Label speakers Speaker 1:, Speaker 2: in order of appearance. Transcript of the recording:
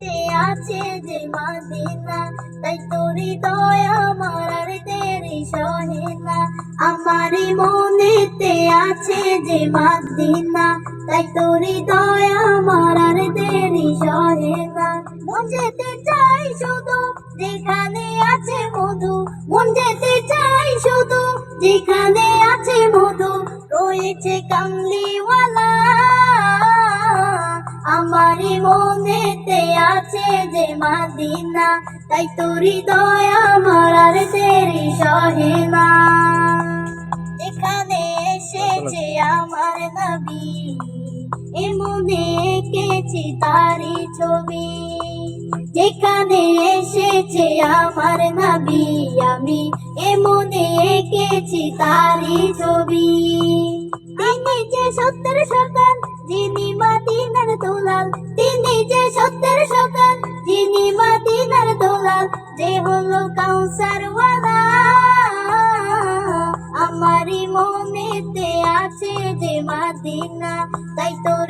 Speaker 1: আছে যে মাদিনা, তাই তোরি দয়া আমার আর তেরি সহে না আমারই মনেতে আছে যে মাদিনা, তাই তোরি দয়া আমার আর তেরি সহে না মন যেতে চাই শুধু যেখানে আছে মধু, মন যেতে চাই শুধু যেখানে আছে মধু, রয়েছে কামলিওয়ালা। আমারই মনেতে আছে যে মাদিনা, তাই তোরি দয়া আমার আর তেরি সহে এখানে এসেছে আমার নবী, এমনে এঁকেছি তারি ছবি। যেখানে এসেছে আমার নবী, আমি এমনে এঁকেছি তারি ছবি। তিনি যে সত্যের সকাল যিনি মাদিনার দোলাল মাদিনার দোলাল যে হলো কাউসার আমারই মনেতে আছে যে মাদিনা তাই তোর